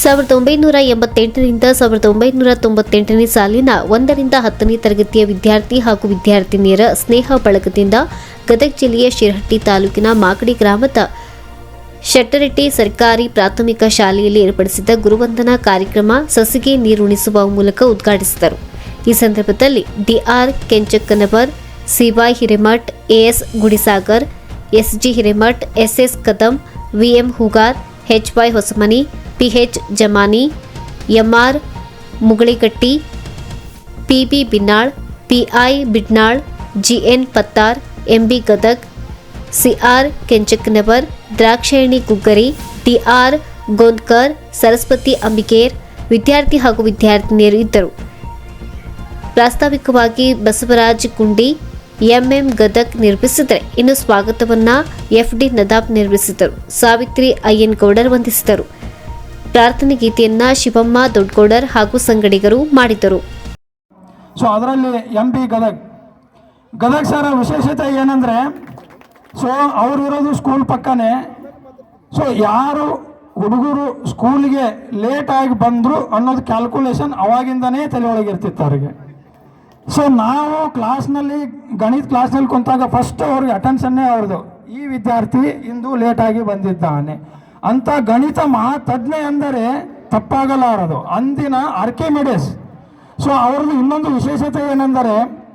ಸಾವಿರದ ಒಂಬೈನೂರ ಎಂಬತ್ತೆಂಟರಿಂದ ಸಾವಿರದ ಒಂಬೈನೂರ ತೊಂಬತ್ತೆಂಟನೇ ಸಾಲಿನ ಒಂದರಿಂದ ಹತ್ತನೇ ತರಗತಿಯ ವಿದ್ಯಾರ್ಥಿ ಹಾಗೂ ವಿದ್ಯಾರ್ಥಿನಿಯರ ಸ್ನೇಹ ಬಳಗದಿಂದ ಗದಗ ಜಿಲ್ಲೆಯ ಶಿರಹಟ್ಟಿ ತಾಲೂಕಿನ ಮಾಗಡಿ ಗ್ರಾಮದ ಶೆಟ್ಟರೆಟ್ಟಿ ಸರ್ಕಾರಿ ಪ್ರಾಥಮಿಕ ಶಾಲೆಯಲ್ಲಿ ಏರ್ಪಡಿಸಿದ್ದ ಗುರುವಂದನಾ ಕಾರ್ಯಕ್ರಮ ಸಸಿಗೆ ನೀರುಣಿಸುವ ಮೂಲಕ ಉದ್ಘಾಟಿಸಿದರು. ಈ ಸಂದರ್ಭದಲ್ಲಿ D R Kenchakkanavar C Y Hiremath, A S Gudisagar, S G Hiremath, S S Kadam, V M Hugar H Y Hosamani P H Jamani, M R Mugaligatti, P B Binnal, P I Bidnal, G N Pattar, M B Gadag, C R Kenchaknavar, Drakshayani Guggari T R Gondkar, Saraswati Ambiker ವಿದ್ಯಾರ್ಥಿ ಹಾಗೂ ವಿದ್ಯಾರ್ಥಿನಿಯರು ಇದ್ದರು. ಪ್ರಾಸ್ತಾವಿಕವಾಗಿ Basavaraj Kundi M M Gadag ನಿರ್ಮಿಸಿದರೆ ಇನ್ನು ಸ್ವಾಗತವನ್ನ FD Nadab ನಿರ್ಮಿಸಿದರು. ಸಾವಿತ್ರಿ ಅಯ್ಯನ್ ಗೌಡರ್ ವಂದಿಸಿದರು. ಪ್ರಾರ್ಥನೆ ಗೀತೆಯನ್ನ ಶಿವಮ್ಮ, ದೊಡ್ಡಗೌಡರ್ ಹಾಗೂ ಸಂಗಡಿಗರು ಮಾಡಿದರು ಸೊ ಅದರಲ್ಲಿ M P Gadag. Gadag sir ವಿಶೇಷತೆ ಏನಂದರೆ ಸೊ ಅವರು ಇರೋದು ಸ್ಕೂಲ್ ಪಕ್ಕನೇ. ಸೊ ಯಾರು ಹುಡುಗರು ಸ್ಕೂಲ್ಗೆ ಲೇಟಾಗಿ ಬಂದರು ಅನ್ನೋದು ಕ್ಯಾಲ್ಕುಲೇಷನ್ ಅವಾಗಿಂದನೇ ತಲೆಯೊಳಗೆ ಇರ್ತಿತ್ತು ಅವರಿಗೆ. ಸೊ ನಾವು ಕ್ಲಾಸ್ನಲ್ಲಿ ಗಣಿತ ಕ್ಲಾಸ್ನಲ್ಲಿ ಕುಂತಾಗ ಫಸ್ಟ್ ಅವ್ರಿಗೆ ಅಟೆನ್ಷನ್ನೇ ಅವ್ರದ್ದು ಈ ವಿದ್ಯಾರ್ಥಿ ಇಂದು ಲೇಟಾಗಿ ಬಂದಿದ್ದಾನೆ. ಅಂತ ಗಣಿತ ಮಹಾತಜ್ಞೆ ಅಂದರೆ ತಪ್ಪಾಗಲಾರದು. ಅಂದಿನ ಆರ್ಕಿಮಿಡಿಸ್ ಸೊ ಅವ್ರದ್ದು ಇನ್ನೊಂದು ವಿಶೇಷತೆ ಏನೆಂದರೆ